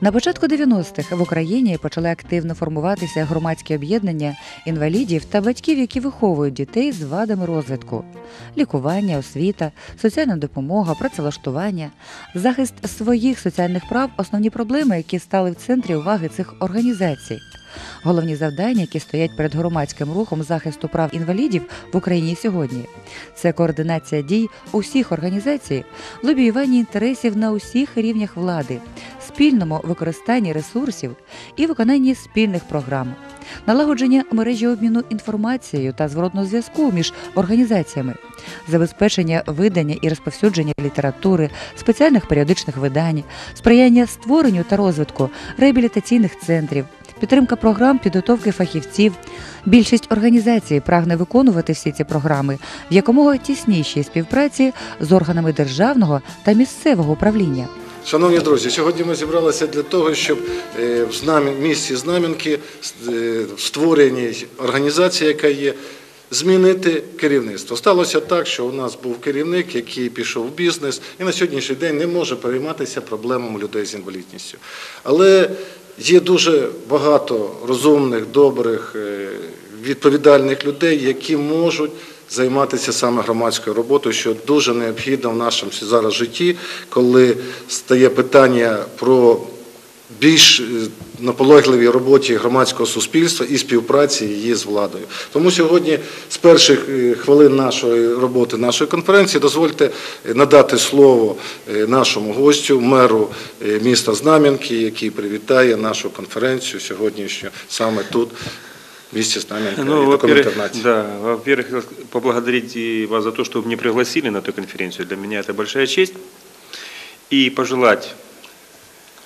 На початку 90-х в Україні почали активно формуватися громадські об'єднання інвалідів та батьків, які виховують дітей з вадами розвитку, лікування, освіта, соціальна допомога, працевлаштування, захист своїх соціальних прав основні проблеми, які стали в центрі уваги цих організацій. Головні завдання, які стоять перед громадським рухом захисту прав інвалідів в Україні сьогодні, це координація дій усіх організацій, лобіювання інтересів на усіх рівнях влади, спільному використанні ресурсів і виконанні спільних програм, налагодження мережі обміну інформацією та зворотного зв'язку між організаціями, забезпечення видання і розповсюдження літератури, спеціальних періодичних видань, сприяння створенню та розвитку реабілітаційних центрів. Підтримка програм підготовки фахівців. Більшість організацій прагне виконувати всі ці програми в якомога тіснішій співпраці з органами державного та місцевого управління. Шановні друзі, сьогодні ми зібралися для того, щоб е, в місті Знам'янки е, створеній організації, яка є, змінити керівництво. Сталося так, що у нас був керівник, який пішов в бізнес і на сьогоднішній день не може перейматися проблемами людей з інвалідністю. Але є дуже багато розумних, добрих, е, відповідальних людей, які можуть займатися саме громадською роботою, що дуже необхідно в нашому зараз житті, коли стає питання про більш е, наполегливій роботі громадського суспільства і співпраці її з владою. Тому сьогодні з перших е, хвилин нашої роботи, нашої конференції, дозвольте е, надати слово е, нашому гостю, меру е, міста Знам'янки, який привітає нашу конференцію сьогоднішню саме тут, в місті Знам'янка, Ну, і в такому во-первых, інтернаті. да, во-первых, хотел поблагодарить и вас за то, что вы меня пригласили на эту конференцию. Для меня это большая честь. И пожелать,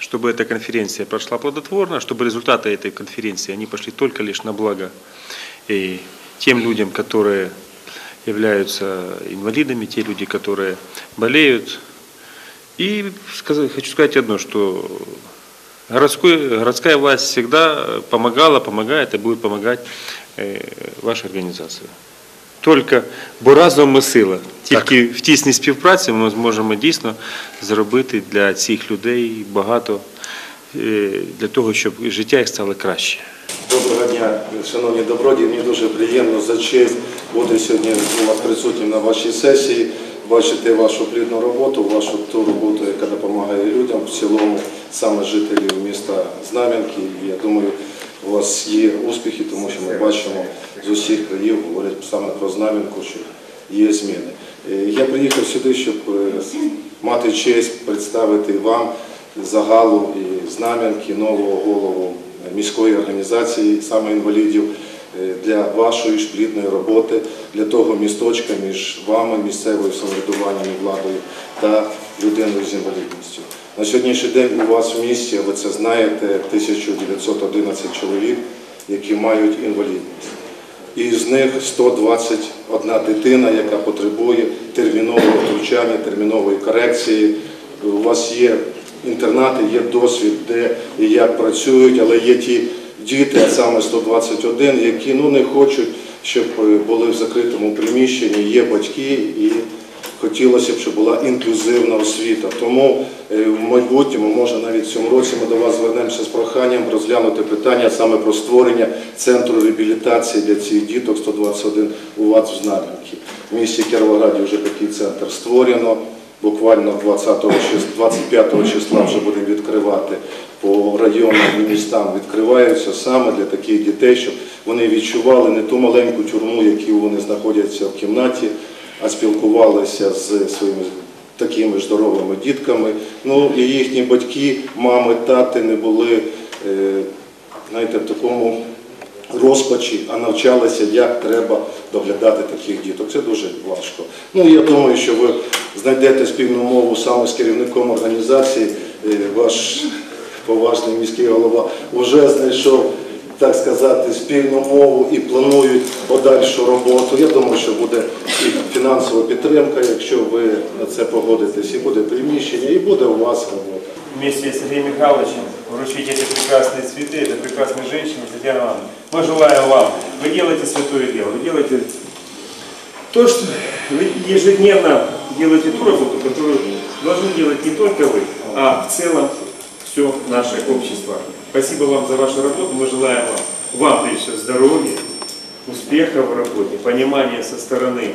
Чтобы эта конференция прошла плодотворно, чтобы результаты этой конференции, они пошли только лишь на благо и тем людям, которые являются инвалидами, те люди, которые болеют. И хочу сказать одно, что городской, городская власть всегда помогала, помогает и будет помогать э, вашей организации. Только бо разом ми сила. Тільки в тісній співпраці ми зможемо дійсно зробити для цих людей багато е, для того, щоб життя їх стало краще. Доброго дня, шановні добродії. Мені дуже приємно за честь бути сьогодні у вас присутнім на вашій сесії, бачити вашу плідну роботу, вашу ту роботу, яка допомагає людям в цілому, саме жителів міста Знам'янки. Я думаю, у вас є успіхи, тому що ми бачимо з усіх країв, говорять саме про Знам'янку, що є зміни. Е, Я приїхав сюди, щоб е, мати честь представити вам загалу і Знам'янки, нового голову міської організації саме інвалідів е, для вашої ж плідної роботи, для того місточка між вами, місцевою самоврядуванням і владою та людиною з інвалідністю. На сьогоднішній день у вас в місті, ви це знаєте, 1911 чоловік, які мають інвалідність. І з них 121 дитина, яка потребує термінового втручання, термінової корекції. У вас є інтернати, є досвід, де і як працюють, але є ті діти, саме 121, які ну, не хочуть, щоб е, були в закритому приміщенні, є батьки і хотілося б, щоб була інклюзивна освіта. Тому е, в майбутньому, може навіть в цьому році ми до вас звернемося з проханням розглянути питання саме про створення центру реабілітації для цих діток 121 у вас в Знам'янки. В місті Кіровограді вже такий центр створено. Буквально 20 чис- 25 числа вже будемо відкривати по районам і містам відкриваються саме для таких дітей, щоб вони відчували не ту маленьку тюрму, яку вони знаходяться в кімнаті, а спілкувалися з своїми такими здоровими дітками. Ну і їхні батьки, мами, тати не були е, знаєте, в такому розпачі, а навчалися, як треба доглядати таких діток. Це дуже важко. Ну я думаю, що ви знайдете спільну мову саме з керівником організації. Е, Ваш поважний міський голова вже знайшов Так сказати, спільну мову і планують подальшу роботу. Я думаю, що буде і фінансова підтримка, якщо ви на це погодитесь, і буде приміщення, і буде у вас робота. Вместе с Сергеем Михайловичем вручить эти прекрасные цветы, этой прекрасной женщине, Татьяна Ивановна. Мы желаем вам, вы делаете святое дело, вы делаете то, что вы ежедневно делаете ту работу, которую должны делать не только вы, а в целом все наше общество. Спасибо вам за вашу работу. Мы желаем вам, вам прежде здоровья, успеха в работе, понимания со стороны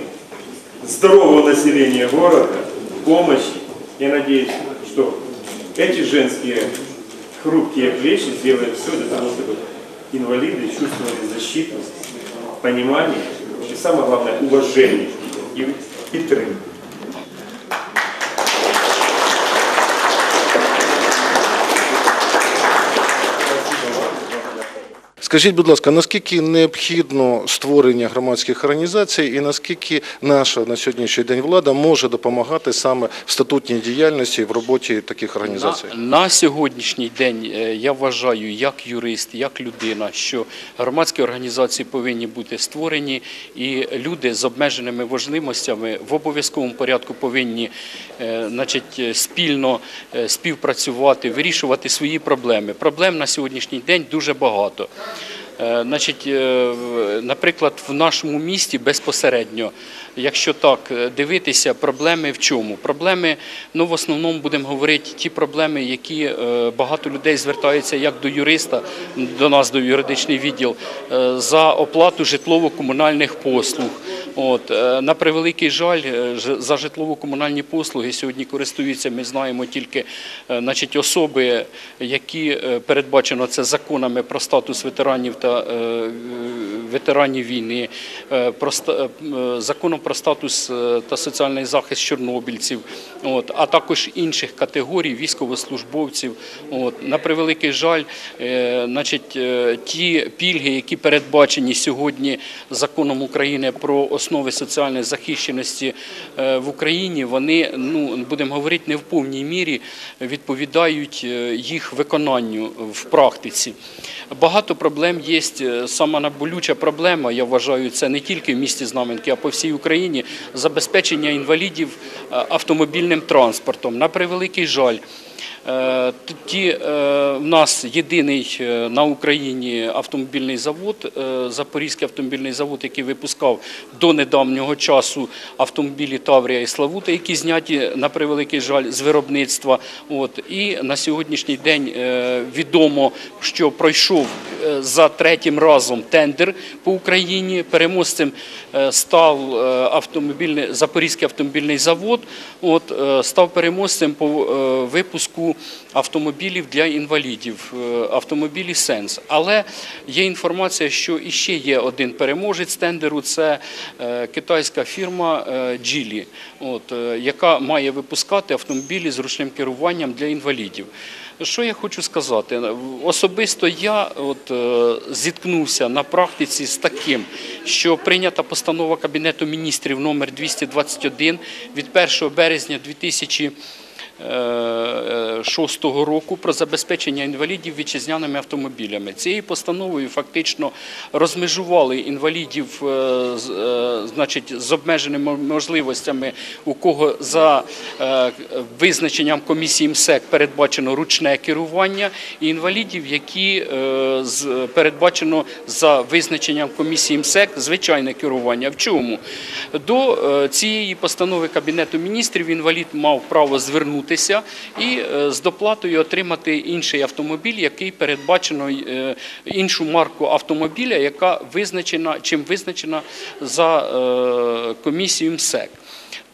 здорового населения города, помощи. Я надеюсь, что эти женские хрупкие плечи сделают все для того, чтобы инвалиды чувствовали защиту, понимание и самое главное уважение и підтримку. Скажіть, будь ласка, наскільки необхідно створення громадських організацій і наскільки наша на сьогоднішній день влада може допомагати саме в статутній діяльності в роботі таких організацій? На, на сьогоднішній день е, я вважаю, як юрист, як людина, що громадські організації повинні бути створені, і люди з обмеженими можливостями в обов'язковому порядку повинні е, значить, спільно е, співпрацювати, вирішувати свої проблеми. Проблем на сьогоднішній день дуже багато. Е, Значить, е, наприклад, в нашому місті безпосередньо, якщо так е, дивитися, проблеми в чому? Проблеми, ну в основному будемо говорити ті проблеми, які багато людей звертаються як до юриста, до нас, до юридичний відділ, за оплату житлово-комунальних послуг. От е, на превеликий жаль, е, за житлово-комунальні послуги сьогодні користуються. Ми знаємо тільки е, значить, особи, які передбачено це законами про статус ветеранів та ветеранів війни, про законом про статус та соціальний захист чорнобильців, от, а також інших категорій військовослужбовців. От, на превеликий жаль, значить, ті пільги, які передбачені сьогодні законом України про основи соціальної захищеності е, в Україні, вони, ну будемо говорити, не в повній мірі відповідають е, їх виконанню в практиці. Багато проблем є. е, Сама наболюча проблема, я вважаю, це не тільки в місті Знаменки, а по всій Україні забезпечення інвалідів автомобільним транспортом. На превеликий жаль. Е, Ті, е, в нас єдиний е, на Україні автомобільний завод, Запорізький автомобільний завод, який випускав до недавнього часу автомобілі Таврія і Славута, які зняті на превеликий жаль з виробництва. От і на сьогоднішній день відомо, що пройшов за третім разом тендер по Україні. Переможцем став автомобільний Запорізький автомобільний завод. От став переможцем по випуску автомобілів для інвалідів, е, автомобілі Сенс. Але є інформація, що іще є один переможець тендеру. Це е, китайська фірма Джілі, е, яка має випускати автомобілі з ручним керуванням для інвалідів. Що я хочу сказати? Особисто я зіткнувся на практиці з таким, що прийнята постанова Кабінету міністрів номер 221 від 1 березня 2000 2006 року про забезпечення інвалідів вітчизняними автомобілями. Цією постановою фактично розмежували інвалідів е, е, значить, з обмеженими можливостями, у кого за е, визначенням комісії МСЕК передбачено ручне керування, і інвалідів, які передбачено за визначенням комісії МСЕК звичайне керування. В чому? До цієї постанови Кабінету міністрів інвалід мав право звернутися і е, з доплатою отримати інший автомобіль, який передбачено е, іншу марку автомобіля, яка визначена чим визначена за е, комісією МСЕК.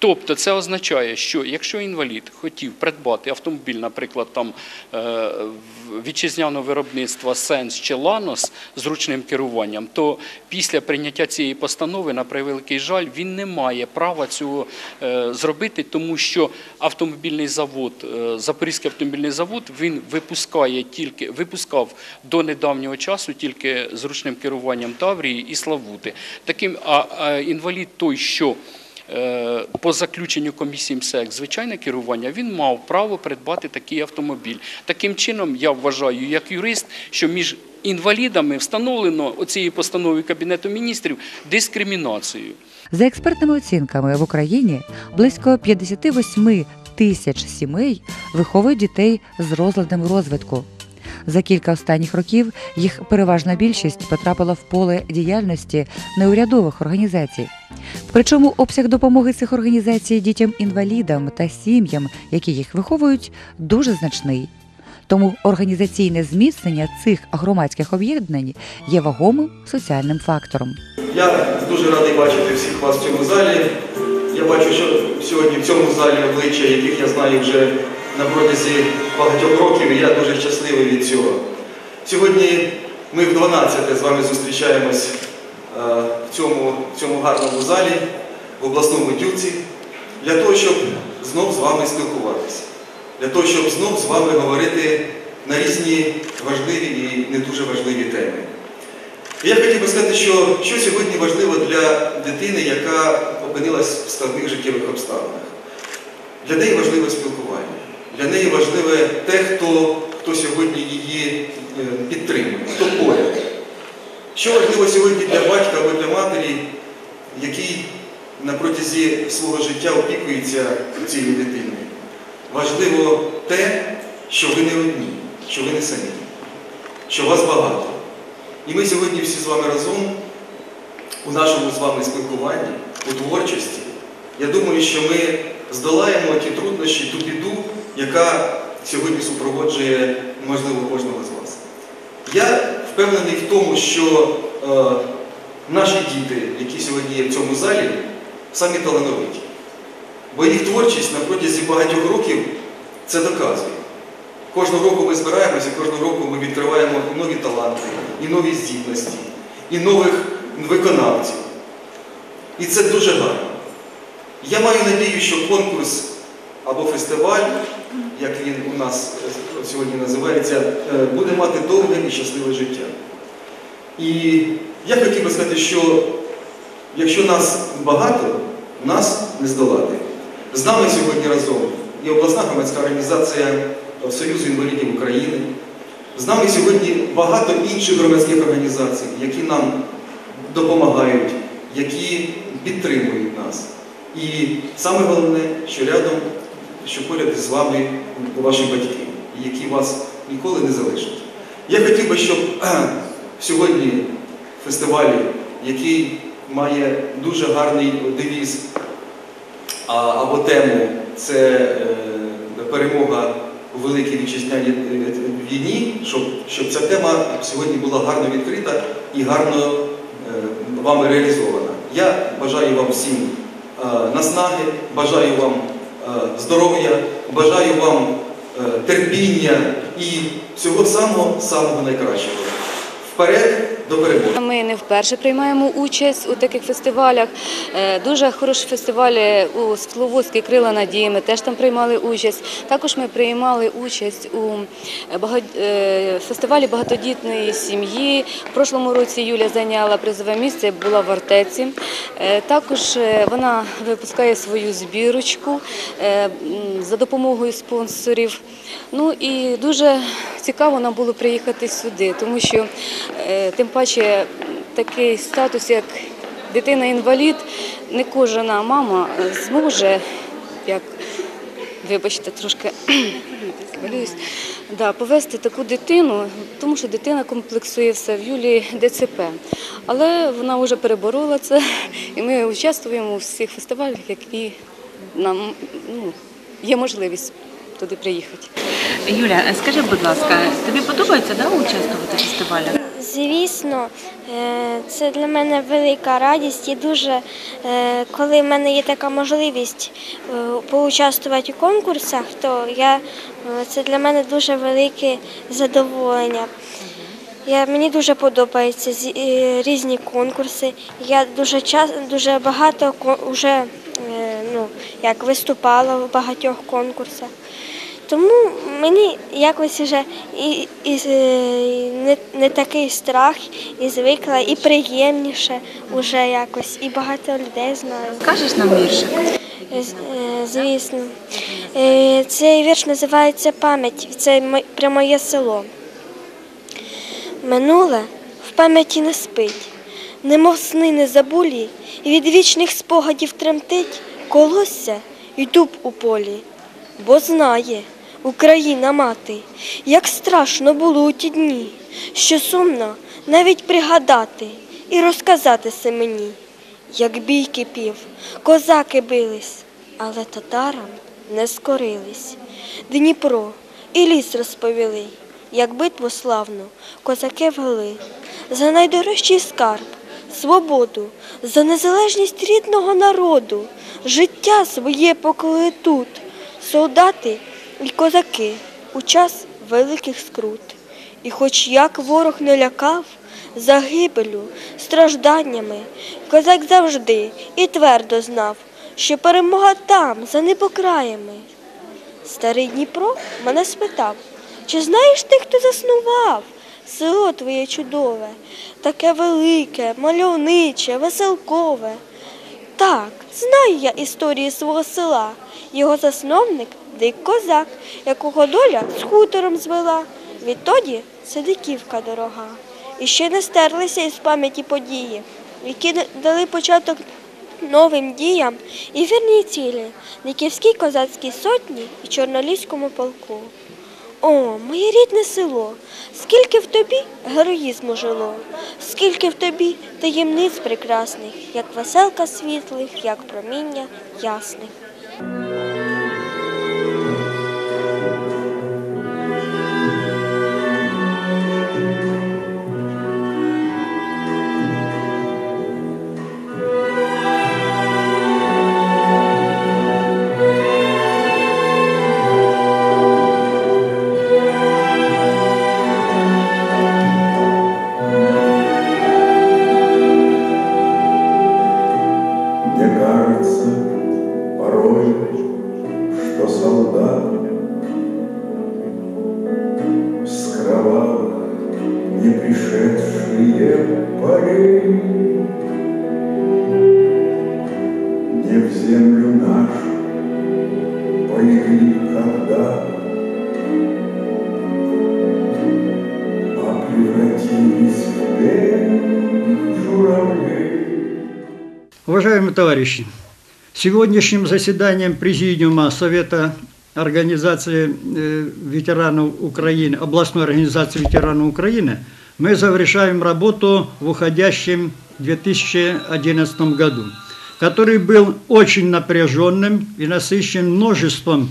Тобто це означає, що якщо інвалід хотів придбати автомобіль, наприклад, там е, вітчизняного виробництва Сенс чи Ланос з ручним керуванням, то після прийняття цієї постанови, на превеликий жаль, він не має права цього е, зробити, тому що автомобільний завод, е, Запорізький автомобільний завод, він випускає тільки випускав до недавнього часу тільки з ручним керуванням Таврії і Славути. Таким а, інвалід той, що по заключенню комісії МСЕК звичайне керування, він мав право придбати такий автомобіль. Таким чином, я вважаю, як юрист, що між інвалідами встановлено оцією постановою Кабінету міністрів дискримінацію. За експертними оцінками в Україні близько 58 тисяч сімей виховують дітей з розладом розвитку. За кілька останніх років їх переважна більшість потрапила в поле діяльності неурядових організацій. Причому обсяг допомоги цих організацій дітям-інвалідам та сім'ям, які їх виховують, дуже значний. Тому організаційне зміцнення цих громадських об'єднань є вагомим соціальним фактором. Я дуже радий бачити всіх вас в цьому залі. Я бачу, що сьогодні в цьому залі обличчя, яких я знаю вже на протязі багатьох років, і я дуже щасливий від цього. Сьогодні ми в 12 з вами зустрічаємось в цьому, в цьому гарному залі, в обласному дюці, для того, щоб знов з вами спілкуватися, для того, щоб знов з вами говорити на різні важливі і не дуже важливі теми. Я хотів би сказати, що, що сьогодні важливо для дитини, яка опинилась в складних життєвих обставинах. Для неї важливе спілкування. Для неї важливе те, хто, хто сьогодні її е, підтримує, хто поряд. Що важливо сьогодні для батька або для матері, який на протязі свого життя опікується цією дитиною. Важливо те, що ви не одні, що ви не самі, що вас багато. І ми сьогодні всі з вами разом у нашому з вами спілкуванні, у творчості. Я думаю, що ми здолаємо ті труднощі, ту біду, яка сьогодні супроводжує, можливо, кожного з вас. Я впевнений в тому, що е, наші діти, які сьогодні є в цьому залі, самі талановиті. Бо їх творчість на протязі багатьох років це доказує. Кожного року ми збираємося, кожного року ми відкриваємо нові таланти, і нові здібності, і нових виконавців. І це дуже гарно. Я маю надію, що конкурс або фестиваль, як він у нас е, сьогодні називається, е, буде мати довге і щасливе життя. І я хотів би сказати, що якщо нас багато, нас не здолати. З нами сьогодні разом і обласна громадська організація Союзу інвалідів України. З нами сьогодні багато інших громадських організацій, які нам допомагають, які підтримують нас. І саме головне, що рядом, що поряд з вами ваші батьки, які вас ніколи не залишать. Я хотів би, щоб сьогодні фестивалі, який має дуже гарний девіз або тему, це е, перемога у великій вітчизняній е, війні, щоб, ця тема сьогодні була гарно відкрита і гарно е, вами реалізована. Я бажаю вам всім наснаги, бажаю вам здоров'я, бажаю вам е, терпіння і всього самого самого найкращого. Вперед до перемоги! Ми не вперше приймаємо участь у таких фестивалях. Е, Дуже хороші фестивалі у Світловодській Крила Надії. Ми теж там приймали участь. Також ми приймали участь у бага- е, фестивалі багатодітної сім'ї. В прошлому році Юля зайняла призове місце, була в Артеці. Е, Також е, вона випускає свою збірочку е, за допомогою спонсорів. Ну і дуже цікаво нам було приїхати сюди, тому що е, тим паче такий статус, як дитина-інвалід, не кожна мама е, зможе, як вибачте, трошки хвилююсь, повести таку дитину, тому що дитина комплексує все в Юлії ДЦП. Але вона вже переборола це, і ми участвуємо у всіх фестивалях, які нам ну, є можливість туди приїхати. Юля, скажи, будь ласка, тобі подобається да, участвувати в фестивалях? Звісно, е, це для мене велика радість і дуже, е, коли в мене є така можливість е, поучаствувати у конкурсах, то я, е, це для мене дуже велике задоволення. Я, мені дуже подобаються е, різні конкурси. Я дуже час, дуже багато вже е, ну, як виступала в багатьох конкурсах. Тому мені якось вже і, і, е, не, не такий страх, і звикла, і приємніше вже якось, і багато людей знаю. Скажеш нам віршик? Е, з- е, Звісно. Е, Цей вірш називається Пам'ять. Це про моє село. Минуле в пам'яті не спить, немов сни не забулі, і від вічних спогадів тремтить колосся й дуб у полі, бо знає Україна мати, як страшно було у ті дні, що сумно навіть пригадати і розказати се мені, як бій кипів, козаки бились, але татарам не скорились. Дніпро, і ліс розповіли, як битву славну козаки вели. За найдорожчий скарб, свободу, за незалежність рідного народу, життя своє поклали тут, солдати козаки у час великих скрут. І хоч як ворог не лякав загибелю, стражданнями, козак завжди і твердо знав, що перемога там, за небокраями. Старий Дніпро мене спитав, чи знаєш ти, хто заснував село твоє чудове, таке велике, мальовниче, веселкове. Так, знаю я історії свого села. Його засновник дик козак, якого доля з хутором звела. Відтоді сидиківка дорога. І ще не стерлися із пам'яті події, які дали початок новим діям і вірній цілі Никівській козацькій сотні і Чорноліському полку. О, моє рідне село, скільки в тобі героїзму жило, скільки в тобі таємниць прекрасних, як веселка світлих, як проміння ясних. Уважаемые товарищи, сегодняшним заседанием Президиума Совета Организации э, ветеранов Украины, областной организации ветеранов Украины, мы завершаем работу в уходящем 2011 году, который был очень напряженным и насыщен множеством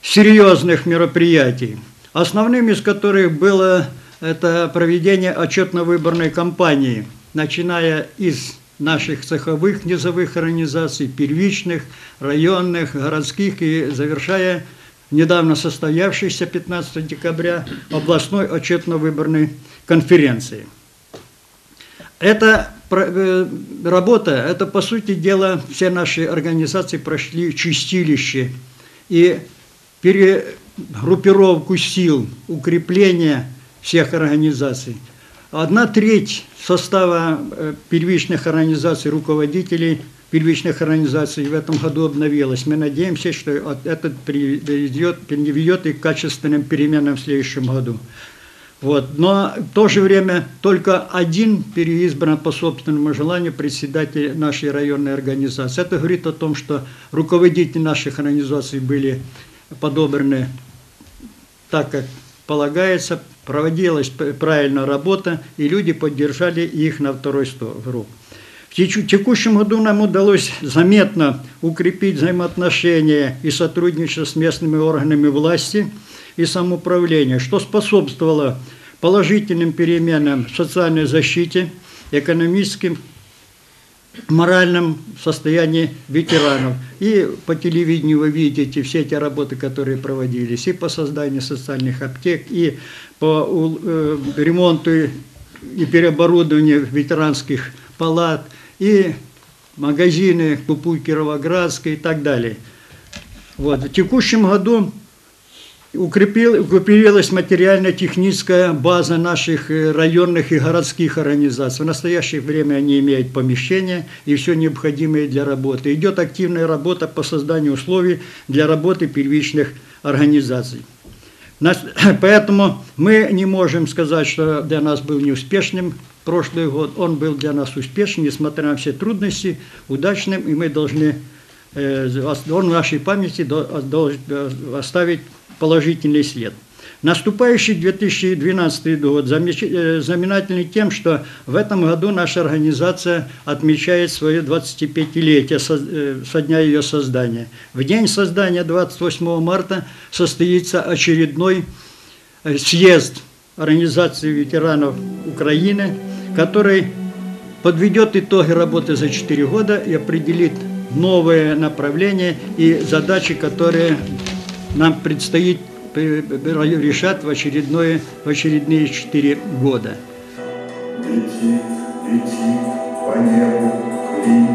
серьезных мероприятий, основным из которых было это проведение отчетно-выборной кампании, начиная из наших цеховых низовых организаций, первичных, районных, городских и завершая недавно состоявшейся 15 декабря областной отчетно-выборной конференции. Эта э, работа, это по сути дела все наши организации прошли чистилище и перегруппировку сил, укрепление всех организаций. Одна треть состава э, первичных организаций, руководителей первичных организаций в этом году обновилась. Мы надеемся, что от- это приведет, приведет и к качественным переменам в следующем году. Вот. Но в то же время только один переизбран по собственному желанию председатель нашей районной организации. Это говорит о том, что руководители наших организаций были подобраны так, как полагается, проводилась п- правильно работа, и люди поддержали их на второй сторону. В текущем году нам удалось заметно укрепить взаимоотношения и сотрудничество с местными органами власти и самоуправления, что способствовало положительным переменам в социальной защите, экономическим моральном состоянии ветеранов. И по телевидению вы видите все эти работы, которые проводились, и по созданию социальных аптек, и по э, ремонту и переоборудованию ветеранских палат, и магазины Купуй Кировоградской и так далее. Вот. В текущем году укрепил, укрепилась материально-техническая база наших э, районных и городских организаций. В настоящее время они имеют помещения и все необходимое для работы. Идет активная работа по созданию условий для работы первичных организаций. Поэтому мы не можем сказать, что для нас был неуспешным прошлый год. Он был для нас успешным, несмотря на все трудности, удачным, и мы должны он в нашей памяти до- должен э, оставить положительный след. Наступающий 2012 год э, знаменательный тем, что в этом году наша организация отмечает свое 25-летие со, э, со дня ее создания. В день создания 28 марта состоится очередной э, съезд Организации ветеранов Украины, который подведет итоги работы за 4 года и определит новые направления и задачи, которые нам предстоит решать в, очередное, в очередные 4 года. Летит, летит по небу клин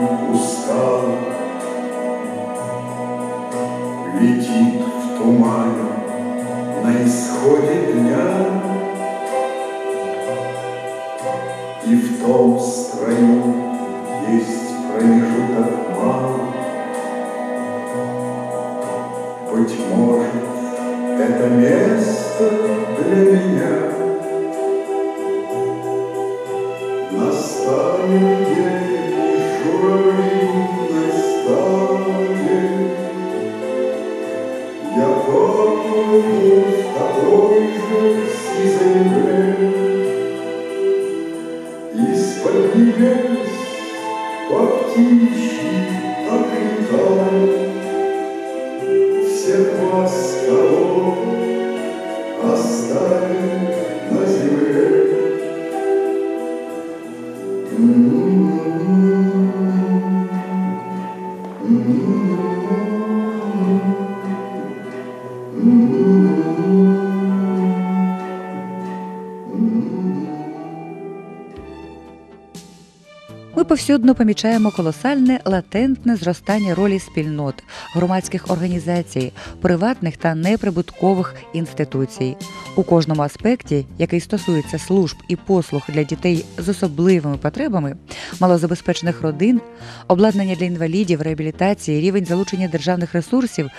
повсюдно помічаємо колосальне латентне зростання ролі спільнот, громадських організацій, приватних та неприбуткових інституцій. У кожному аспекті, який стосується служб і послуг для дітей з особливими потребами, малозабезпечених родин, обладнання для інвалідів, реабілітації, рівень залучення державних ресурсів,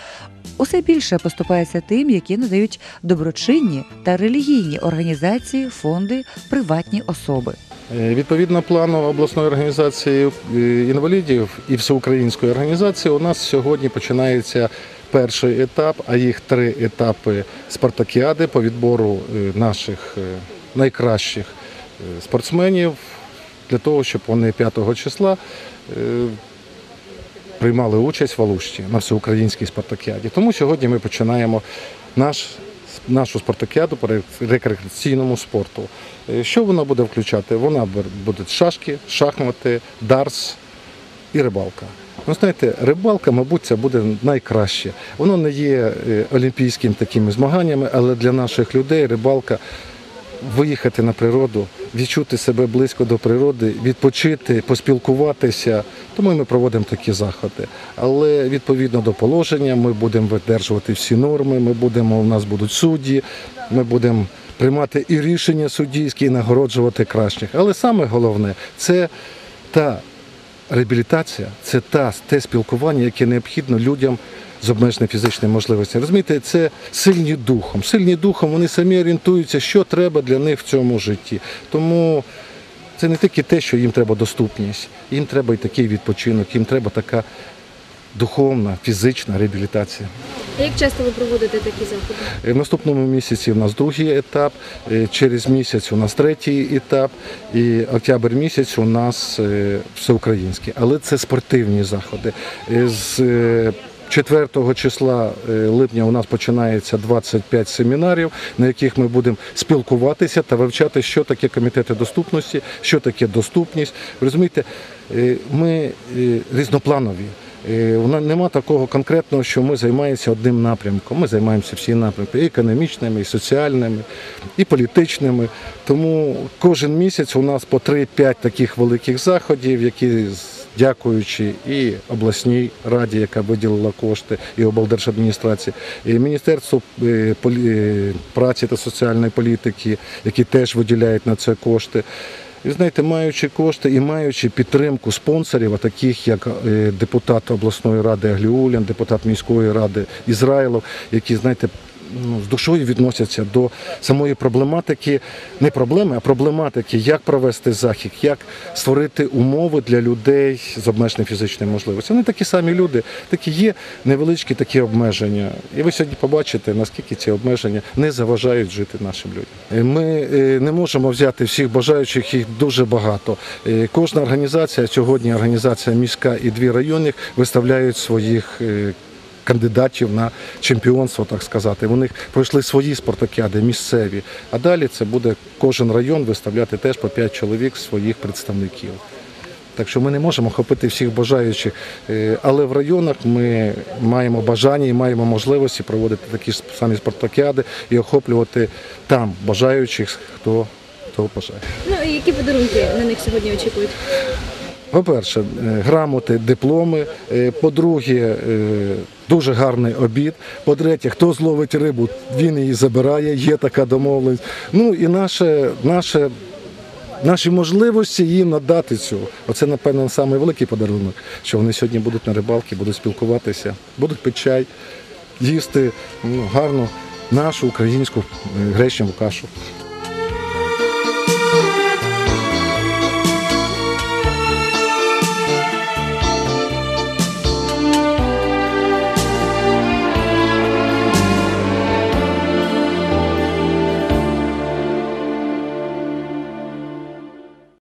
усе більше поступається тим, які надають доброчинні та релігійні організації, фонди, приватні особи. Е, Відповідно плану обласної організації е, інвалідів і всеукраїнської організації у нас сьогодні починається перший етап, а їх три етапи спартакіади по відбору е, наших найкращих спортсменів для того, щоб вони 5 числа приймали участь в Алушті на всеукраїнській спартакіаді. Тому сьогодні ми починаємо наш, нашу спартакіаду по рекреаційному спорту. Е, Що вона буде включати? Вона буде шашки, шахмати, дарс і рибалка. Ну, знаєте, рибалка, мабуть, це буде найкраще. Воно не є олімпійським олімпійськими такими змаганнями, але для наших людей рибалка виїхати на природу, відчути себе близько до природи, відпочити, поспілкуватися. Тому ми проводимо такі заходи. Але відповідно до положення ми будемо видержувати всі норми. Ми будемо, у нас будуть судді, ми будемо приймати і рішення суддівські, і нагороджувати кращих. Але саме головне це та реабілітація, це та те спілкування, яке необхідно людям з обмеженими фізичними можливостями. Розумієте, це сильні духом. Сильні духом вони самі орієнтуються, що треба для них в цьому житті. Тому це не тільки те, що їм треба доступність, їм треба і такий відпочинок, їм треба така духовна, фізична реабілітація. А як часто ви проводите такі заходи? Е, В наступному місяці у нас другий етап, е, через місяць у нас третій етап, і октябрь місяць у нас е, всеукраїнський. Але це спортивні заходи. З 4 числа е, липня у нас починається 25 семінарів, на яких ми будемо спілкуватися та вивчати, що таке комітети доступності, що таке доступність. Розумієте, е, ми е, різнопланові. Нема такого конкретного, що ми займаємося одним напрямком. Ми займаємося всі напрямки, і економічними, і соціальними, і політичними. Тому кожен місяць у нас по 3-5 таких великих заходів, які дякуючи і обласній раді, яка виділила кошти, і облдержадміністрації, і Міністерству е, е, праці та соціальної політики, які теж виділяють на це кошти. І знаєте, маючи кошти і маючи підтримку спонсорів, таких як е, депутат обласної ради Агліулян, депутат міської ради Ізраїлов, які, знаєте, ну, з душою відносяться до самої проблематики, не проблеми, а проблематики, як провести захід, як створити умови для людей з обмеженою фізичною можливістю. Вони такі самі люди, такі є невеличкі такі обмеження. І ви сьогодні побачите, наскільки ці обмеження не заважають жити нашим людям. Ми е, не можемо взяти всіх бажаючих, їх дуже багато. Е, Кожна організація сьогодні, організація міська і дві районних виставляють своїх. Кандидатів на чемпіонство, так сказати. Вони пройшли свої спартакіади, місцеві. А далі це буде кожен район виставляти теж по 5 чоловік своїх представників. Так що ми не можемо охопити всіх бажаючих, Е, але в районах ми маємо бажання і маємо можливості проводити такі ж самі спартакіади і охоплювати там бажаючих, хто, хто бажає. Ну і які подарунки на них сьогодні очікують? По-перше, е, грамоти, дипломи. Е, По-друге, дуже гарний обід. По-третє, хто зловить рибу, він її забирає, є така домовленість. Ну і наше, наше, наші можливості їм надати цього. Оце, напевно, найвеликий подарунок, що вони сьогодні будуть на рибалці, будуть спілкуватися, будуть пити чай, їсти ну, гарну нашу українську е, гречневу кашу.